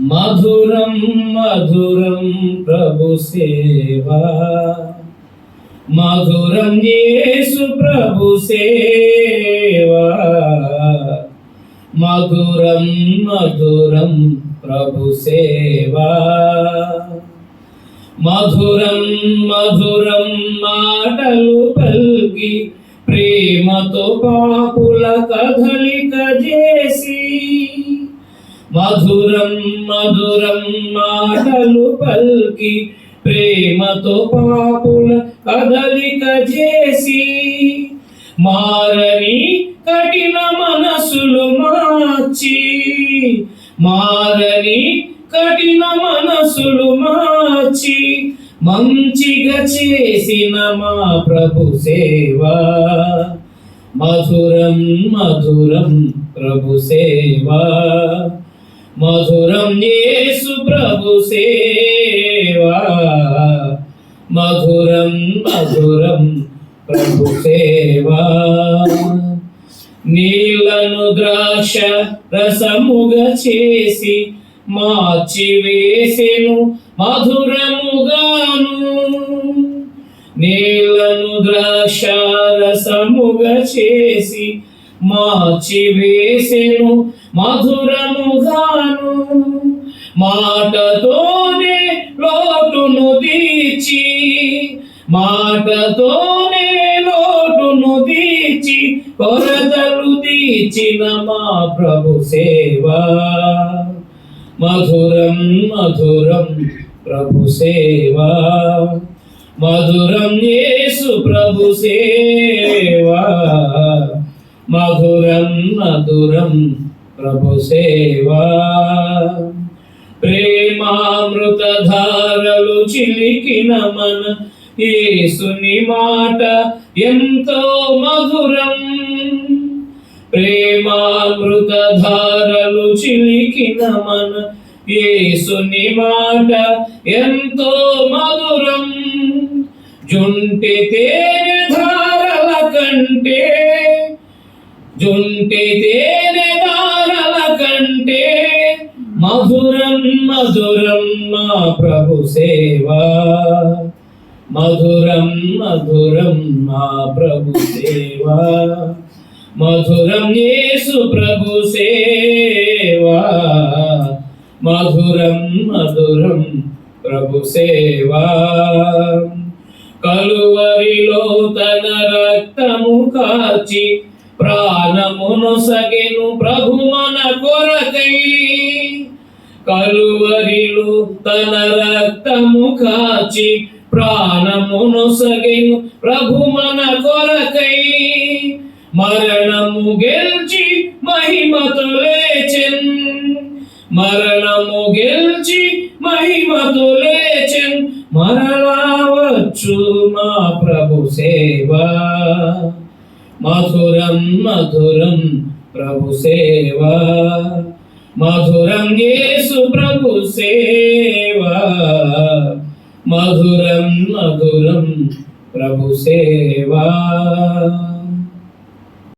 మధురం మధురం ప్రభు సేవా. మధురం యేసు ప్రభు సేవా. మధురం మధురం ప్రభు సేవా. మధురం మధురం మాటలు పల్గి ప్రేమతో పాపుల కదలిక చేసి మధురం మధురం మాటలు పల్కి ప్రేమతో పాపుల కదలిక చేసి మారని కఠిన మనసులు మార్చి మారని కఠిన మనసులు మార్చి మంచిగా చేసిన మా ప్రభు సేవ. మధురం మధురం ప్రభు సేవ. మధురం యేసు ప్రభు సేవా. మధురం మధురం ప్రభు సేవా. నీళ్ళను ద్రాక్ష రసముగా చేసి మార్చి వేసెను మధురముగాను. నీళ్ళను ద్రాక్ష రసముగా చేసి మార్చి వేసెను మధురముగాను మాటతోనే లోటును తీర్చి మాటతోనే లోటును తీర్చి కొరతలు తీర్చిన మా ప్రభు సేవ. మధురం మధురం ప్రభు సేవా. మధురం యేసు ప్రభు సేవా. మధురం మధురం ప్రభు సేవా. ప్రేమామృత ధారలు చిలికిన మన ఏసుని మాట ఎంతో మధురం. ప్రేమామృత ధారలు చిలికిన మన ఏసుని మాట ఎంతో మధురం. జుంటి తేనె ధారల కంటే జుంటి తేనె ధారల కంటే మధురం మధురం మా ప్రభు సేవ. మధురం మధురం మా ప్రభు సేవ. మధురం యేసు ప్రభు సేవ. మధురం మధురం ప్రభు సేవ. కలువరిలో తన రక్తము కాచి ప్రాణమును సగెను ప్రభు మన కొరకై. కలువరిలు తన రక్తము కాచి ప్రాణమును సగెను ప్రభు మన కొరకై. మరణము గెల్చి మహిమతో లేచెన్. మరణము గెల్చి మహిమతో లేచెన్. మరలావచ్చు మా ప్రభు సేవా. మధురం మధురం ప్రభు సేవా. మధురం యేసు ప్రభు సేవా. మధురం మధురం ప్రభు సేవా.